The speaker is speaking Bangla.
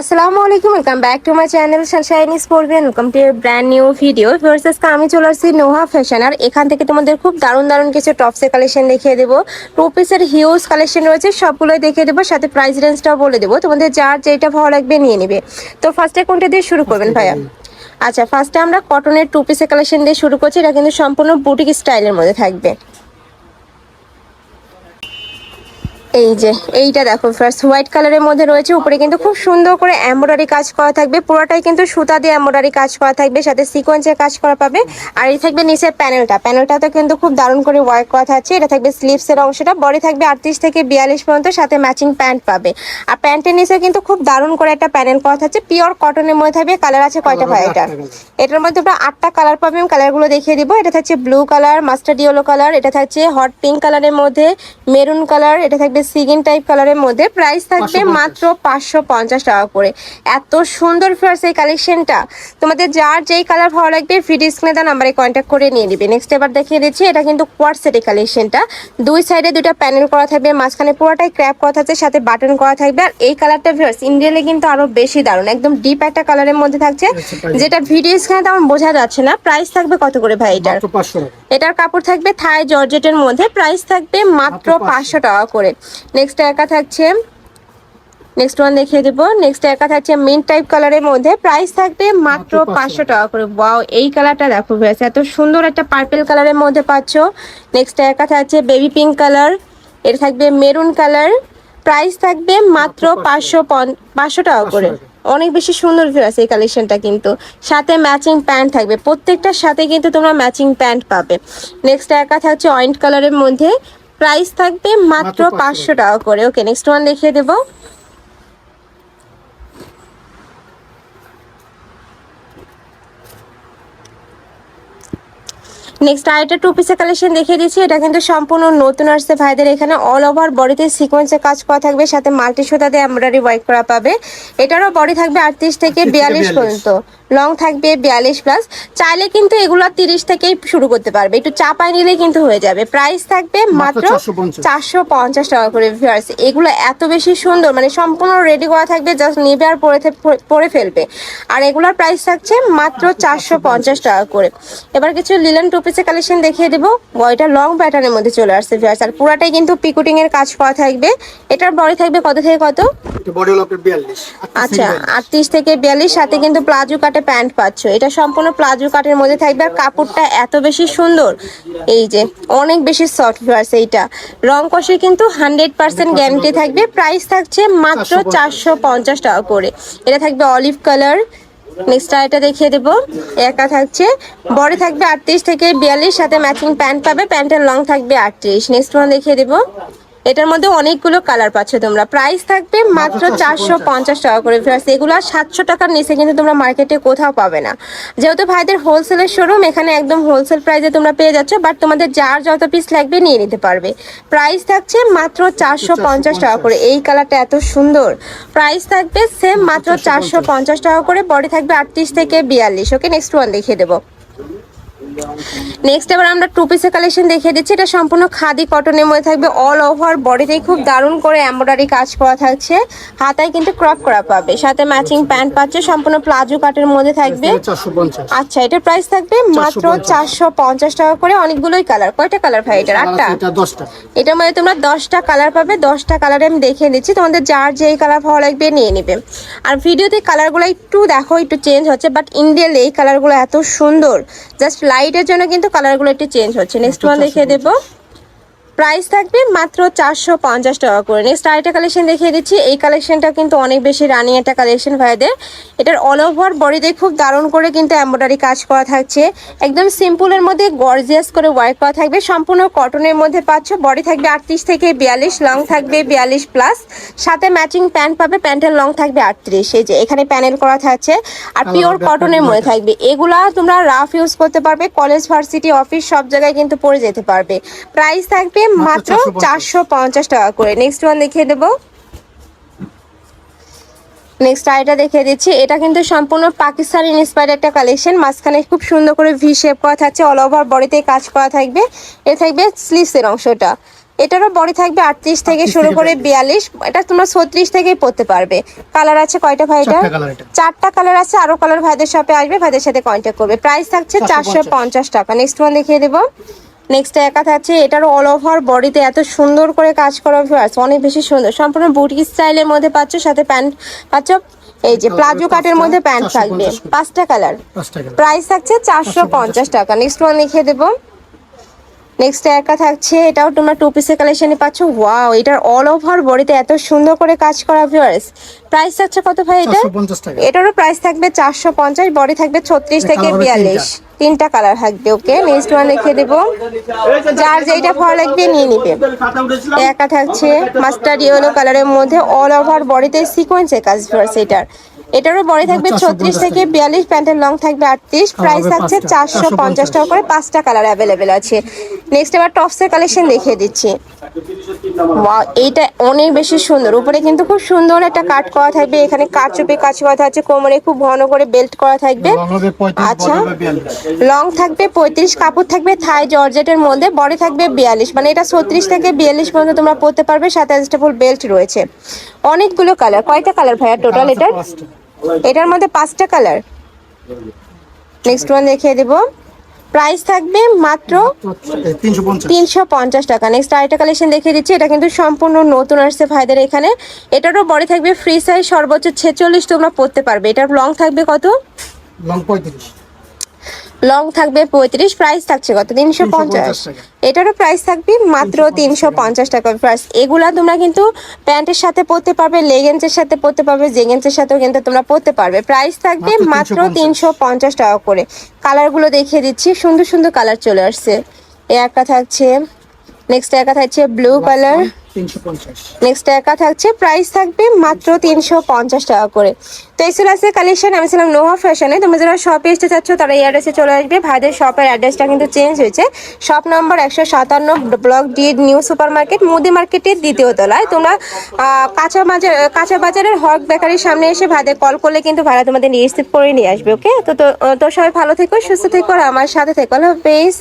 আসসালামু আলাইকুম welcome back to my channel sunshine পড়বেন welcome to brand new video versus আমি চলে আসছি নোহা ফ্যাশন আর এখান থেকে তোমাদের খুব দারুণ দারুণ কিছু টপসের কালেকশন দেখিয়ে দেবো। টু পিসের হিউজ কালেকশন রয়েছে, সবগুলোই দেখিয়ে দেবো, সাথে প্রাইস রেঞ্জটাও বলে দেবো। তোমাদের যার যেটা ভালো লাগবে নিয়ে নেবে। তো ফার্স্টে কোনটা দিয়ে শুরু করবেন ভাইয়া? আচ্ছা ফার্স্টে আমরা কটনের টু পিসের কালেকশন দিয়ে শুরু করছি, এটা কিন্তু সম্পূর্ণ বুটিক স্টাইলের মধ্যে থাকবে। এই যে এইটা দেখো ফার্স্ট হোয়াইট কালারের মধ্যে রয়েছে উপরে কিন্তু খুব সুন্দর করে এমব্রয়ডারি কাজ করা থাকবে পুরোটাই কিন্তু সুতা দিয়ে এমব্রয়ডারি কাজ করা থাকবে সাথে সিকোয়েন্সের কাজ করা পাবে আর এই থাকবে নিচের প্যানেলটা প্যানেলটাতে কিন্তু খুব দারুণ করে ওয়ার্ক করা থাকছে এটা থাকবে স্লিভসের অংশটা বডি থাকবে আটত্রিশ থেকে বিয়াল্লিশ পর্যন্ত সাথে ম্যাচিং প্যান্ট পাবে আর প্যান্টের নিচে কিন্তু খুব দারুণ করে একটা প্যানেল করা থাকছে পিওর কটনের মধ্যে থাকবে কালার আছে কয়টা ভাই এটা? এটার মধ্যে তোমরা আটটা কালার পাবে আমি কালারগুলো দেখিয়ে দিব এটা থাকছে blue colour mustard yellow colour এটা থাকছে হট পিঙ্ক কালারের মধ্যে মেরুন কালার এটা থাকবে সিগিন টাইপ কালারের মধ্যে প্রাইস থাকবে মাত্র পাঁচশো পঞ্চাশ টাকা করে। এত সুন্দর ফ্লার্স এই কালেকশনটা তোমাদের যার যেই কালার ভালো লাগবে ভিডিও স্ক্রিনে দেওয়া নাম্বারে কন্ট্যাক্ট করে নিয়ে নিবে। নেক্সট এবার দেখিয়ে দিচ্ছি এটা কিন্তু কোয়ার সেটের কালেকশনটা দুই সাইডে দুটো প্যানেল করা থাকবে মাঝখানে পুরোটাই ক্র্যাপ করা থাকছে সাথে বাটন করা থাকবে। আর এই কালারটা ভিউয়ার্স ইন্ডিয়ানে কিন্তু আরও বেশি দারুণ। একদম ডিপ একটা কালারের মধ্যে থাকছে। যেটা ভিডিও স্ক্রিনে তেমন বোঝা যাচ্ছে না। প্রাইস থাকবে কত করে ভাই এটার? এটার কাপড় থাকবে থাই জর্জেটের মধ্যে। প্রাইস থাকবে মাত্র পাঁচশো টাকা করে। নেক্সট একা থাকছে। নেক্সট ওয়ান দেখিয়ে দেবো। নেক্সট একা থাকছে মিন্ট টাইপ কালারের মধ্যে। প্রাইস থাকবে মাত্র পাঁচশো টাকা করে। ওয়াও এই কালারটা দেখো ভেস এত সুন্দর একটা পার্পেল কালারের মধ্যে পাচ্ছ। নেক্সট একা থাকছে বেবি পিঙ্ক কালার এটা থাকবে মেরুন কালার প্রাইস থাকবে মাত্র পাঁচশো। পাঁচশো টাকা করে। অনেক বেশি সুন্দর ফিরাস এই কালেকশনটা কিন্তু। সাথে ম্যাচিং প্যান্ট থাকবে। প্রত্যেকটার সাথে কিন্তু তোমরা ম্যাচিং প্যান্ট পাবে। নেক্সট একা থাকছে অয়েন্ট কালারের মধ্যে। প্রাইস থাকবে মাত্র পাঁচশো টাকা করে। ওকে নেক্সট ওয়ান দেখিয়ে দেবো। নেক্সট আরেকটা টু পিসের কালেকশন দেখিয়ে দিচ্ছি। এটা কিন্তু সম্পূর্ণ নতুন আসছে ভাইদের এখানে। অল ওভার বডিতে সিকোয়েন্সের কাজ করা থাকবে। সাথে মাল্টি সুতা দিয়ে এমব্রয়ডারি ওয়ার্ক করা পাবে। এটারও বডি থাকবে আটত্রিশ থেকে বিয়াল্লিশ। পর্যন্ত। লং থাকবে বিয়াল্লিশ প্লাস চাইলে কিন্তু এগুলো তিরিশ থেকেই শুরু করতে পারবে। একটু চাপাই নিলে কিন্তু হয়ে যাবে। প্রাইস থাকবে মাত্র মাত্র 450 চারশো পঞ্চাশ টাকা করে ভিউয়ার্স এগুলো এত বেশি সুন্দর মানে সম্পূর্ণ রেডি করা থাকবে জাস্ট নেবে আর পরে পরে ফেলবে। আর এগুলোর প্রাইস থাকছে মাত্র চারশো পঞ্চাশ টাকা করে। এবার কিছু লিলেন টু পিসের কালেকশন দেখিয়ে দেবো। বয়টা লং প্যাটার্নের মধ্যে চলে আসছে ভিউয়ার্স আর পুরাটাই কিন্তু পিকুটিং এর কাজ করা থাকবে। এটার বডি থাকবে কত থেকে কত? আচ্ছা আটত্রিশ থেকে বিয়াল্লিশ সাথে কিন্তু প্লাজো কাটে প্যান্ট পাচ্ছ। এটা সম্পূর্ণ প্লাজো কাটের মধ্যে থাকবে আর কাপড়টা এত বেশি সুন্দর। এই যে অনেক বেশি সফট ভিউয়ার্স এইটা। রং কষে কিন্তু হান্ড্রেড পার্সেন্ট গ্যারান্টি থাকবে। প্রাইস থাকছে মাত্র চারশো পঞ্চাশ। টাকা করে। এটা থাকবে অলিভ কালার নেক্সট আরেকটা দেখিয়ে দেবো। একা থাকছে। বডি থাকবে আটত্রিশ থেকে বিয়াল্লিশ সাথে ম্যাচিং প্যান্ট পাবে। প্যান্টের লং থাকবে আটত্রিশ। নেক্সট ওয়ান দেখিয়ে দেবো। এটার মধ্যে অনেকগুলো কালার পাচ্ছ তোমরা। প্রাইস থাকবে মাত্র চারশো পঞ্চাশ। টাকা করে ফিরাস এগুলো সাতশো টাকার নিচে কিন্তু তোমরা মার্কেটে কোথাও পাবে না। যেহেতু ভাইদের হোলসেলের শোরুম এখানে একদম হোলসেল প্রাইসে তোমরা পেয়ে যাচ্ছ বাট তোমাদের যার যত পিস লাগবে নিয়ে নিতে পারবে। প্রাইস থাকছে মাত্র চারশো পঞ্চাশ টাকা করে। এই কালারটা এত সুন্দর। প্রাইস থাকবে সেম মাত্র চারশো পঞ্চাশ। টাকা করে। বডি থাকবে আটত্রিশ থেকে বিয়াল্লিশ। ওকে নেক্সট ওয়ান দেখিয়ে দেবো। নেক্সট এবার আমরা টু পিসের কালেকশন দেখিয়ে দিচ্ছি। এটা সম্পূর্ণ খাদি কটনের মধ্যে থাকবে অল ওভার বডিতেই খুব দারুণ করে এমব্রয়ডারি কাজ করা থাকছে। হাতায় কিন্তু ক্রপ করা পাবে। সাথে ম্যাচিং প্যান্ট পাচ্ছে সম্পূর্ণ প্লাজো কাটের মধ্যে থাকবে। আচ্ছা এটার প্রাইস থাকবে মাত্র চারশো পঞ্চাশ। টাকা করে। অনেকগুলোই কালার কয়টা কালার ভাই এটার? আটটা? এটার মধ্যে তোমরা দশটা কালার পাবে। দশটা কালারে আমি দেখিয়ে দিচ্ছি। তোমাদের যার যেই কালার ভালো লাগবে নিয়ে নেবে। আর ভিডিওতে কালারগুলো একটু দেখো একটু চেঞ্জ হচ্ছে বাট ইন্ডিয়াল এই কালারগুলো এত সুন্দর। জাস্ট লাইটের জন্য কিন্তু কালারগুলো একটু চেঞ্জ হচ্ছে। নেক্সট ওয়ান দেখিয়ে দেবো। প্রাইস থাকবে মাত্র চারশো পঞ্চাশ টাকা করে। নেক্সট আরেকটা কালেকশন দেখিয়ে দিচ্ছি। এই কালেকশনটা কিন্তু অনেক বেশি রানিং একটা কালেকশন ভাইদের। এটার অল ওভার বডিতে খুব দারুণ করে কিন্তু এম্ব্রয়ডারি কাজ করা থাকছে। একদম সিম্পলের মধ্যে গর্জিয়াস করে ওয়ার্ক করা থাকবে। সম্পূর্ণ কটনের মধ্যে পাচ্ছ। বডি থাকবে আটত্রিশ থেকে বিয়াল্লিশ লং থাকবে বিয়াল্লিশ প্লাস সাথে ম্যাচিং প্যান্ট পাবে প্যান্টের লং থাকবে আটত্রিশ। এই যে এখানে প্যানেল করা থাকছে। আর পিওর কটনের মধ্যে থাকবে। এগুলা তোমরা রাফ ইউজ করতে পারবে। কলেজ ভার্সিটি অফিস সব জায়গায় কিন্তু পরে যেতে পারবে। প্রাইস থাকবে মাত্র চারশো পঞ্চাশ। টাকা করে। নেক্সট ওয়ান দেখিয়ে দেবো। নেক্সট আইটা দেখিয়ে দিচ্ছি। এটা কিন্তু সম্পূর্ণ পাকিস্তানি ইন্সপায়ার্ড একটা কালেকশন মাঝখানে খুব সুন্দর করে ভি শেপ করা থাকছে। অল ওভার বডিতে কাজ করা থাকবে। এ থাকবে স্লিভসের অংশটা। এটারও বডি থাকবে আটত্রিশ থেকে শুরু করে বিয়াল্লিশ। এটা তোমরা ছত্রিশ থেকেই পড়তে পারবে। কালার আছে কয়টা ভাই চারটা কালার এটা। চারটা কালার আছে। আরও কালার ভাইদের শপে আসবে। ভাইদের সাথে কন্ট্যাক্ট করবে। প্রাইস থাকছে চারশো পঞ্চাশ। টাকা। নেক্সট ওয়ান দেখিয়ে দেবো। নেক্সট একা থাকছে এটার অল ওভার বডিতে এত সুন্দর করে কাজ করা ভিউয়ার্স অনেক বেশি সুন্দর। সম্পূর্ণ বুটিক স্টাইলের মধ্যে পাচ্ছ সাথে প্যান্ট পাচ্ছ এই যে প্লাজো কাটের মধ্যে প্যান্ট থাকবে। পাঁচটা কালার পাঁচটা কালার প্রাইস থাকছে চারশো পঞ্চাশ। টাকা। নেক্সট ওয়ান লিখে দেবো। নেক্সট একা থাকছে এটাও তোমরা টু পিসের কালেকশনে পাচ্ছ। ওয়াও এটার অল ওভার বডিতে এত সুন্দর করে কাজ করা ভিউয়ার্স প্রাইস থাকছে কত ভাই এটা এটারও প্রাইস থাকবে চারশো পঞ্চাশ বডি থাকবে ছত্রিশ থেকে বিয়াল্লিশ। তিনটা কালার থাকবে ওকে নেক্সট ওয়ান লিখে দেবো। যার যেটা ভালো লাগবে নিয়ে নিবে। একা থাকছে মাস্টার্ড ইয়েলো কালারের মধ্যে অল ওভার বডিতে সিকোয়েন্সে কাজ করছে এটার। এটারও বড় থাকবে ছত্রিশ থেকে বিয়াল্লিশ প্যান্টের লং থাকবে আটত্রিশ। প্রাইস থাকছে চারশো পঞ্চাশ টাকা করে। পাঁচটা কালার অ্যাভেলেবেল আছে। নেক্সট এবার টপসের কালেকশন দেখিয়ে দিচ্ছি। এইটা অনেক বেশি সুন্দর। উপরে কিন্তু খুব সুন্দর একটা কাট করা থাকবে। এখানে কাট চুপে কাজ করা থাকছে কোমরে খুব ঘন করে বেল্ট করা থাকবে। আচ্ছা। লং থাকবে পঁয়ত্রিশ কাপড় থাকবে থাই জর্জেটের মধ্যে বডি থাকবে বিয়াল্লিশ। মানে এটা ছত্রিশ থেকে বিয়াল্লিশ পর্যন্ত তোমরা পড়তে পারবে সাথে অ্যাডজাস্টেবল বেল্ট রয়েছে। অনেকগুলো কালার কয়টা কালার ভাইয়া? টোটাল এটার। এটার মধ্যে পাঁচটা কালার। নেক্সট ওয়ান দেখিয়ে দেবো। প্রাইস থাকবে মাত্র তিনশো পঞ্চাশ। টাকা। নেক্সট আরেকটা কালেকশন দেখিয়ে দিচ্ছি। এটা কিন্তু সম্পূর্ণ নতুন আসছে ভাইদের এখানে। এটারও বডি থাকবে ফ্রি সাইজ সর্বোচ্চ ছেচল্লিশ তোমরা পড়তে পারবে। এটার লং থাকবে কত? লং পঁয়ত্রিশ। লং থাকবে পঁয়ত্রিশ প্রাইস থাকছে কত? তিনশো পঞ্চাশ। এটারও প্রাইস থাকবে মাত্র তিনশো পঞ্চাশ টাকা। প্রাইস এগুলা তোমরা কিন্তু প্যান্টের সাথে পরতে পারবে লেগেন্সের সাথে পরতে পারবে জেগেন্সের সাথেও কিন্তু তোমরা পরতে পারবে। প্রাইস থাকবে মাত্র মাত্র 350 তিনশো পঞ্চাশ টাকা করে। কালারগুলো দেখিয়ে দিচ্ছি সুন্দর সুন্দর কালার চলে আসছে। এ একটা থাকছে নেক্সট একা থাকছে ব্লু কালার তিনশো পঞ্চাশ। নেক্সট একা থাকছে প্রাইস থাকবে মাত্র তিনশো পঞ্চাশ টাকা করে। তো এই ছিল আজকে কালেকশন আমি ছিলাম নোহা ফ্যাশনে তোমরা যারা শপে আসতে চাচ্ছ, তারা এই অ্যাড্রেসে চলে আসবে। ভাইদের শপের অ্যাড্রেসটা কিন্তু চেঞ্জ হয়েছে। শপ নম্বর একশো সাতান্ন block D new super market মুদি মার্কেটের দ্বিতীয় তলায়। তোমরা কাঁচা বাজার, কাঁচা বাজারের হক বেকারির সামনে এসে ভাইদের কল করলে কিন্তু ভাড়া তোমাদের রিসিভ করে নিয়ে আসবে ওকে তো তো সবাই ভালো থেকো, সুস্থ থেকো, আর আমার সাথে থেকো। Hello page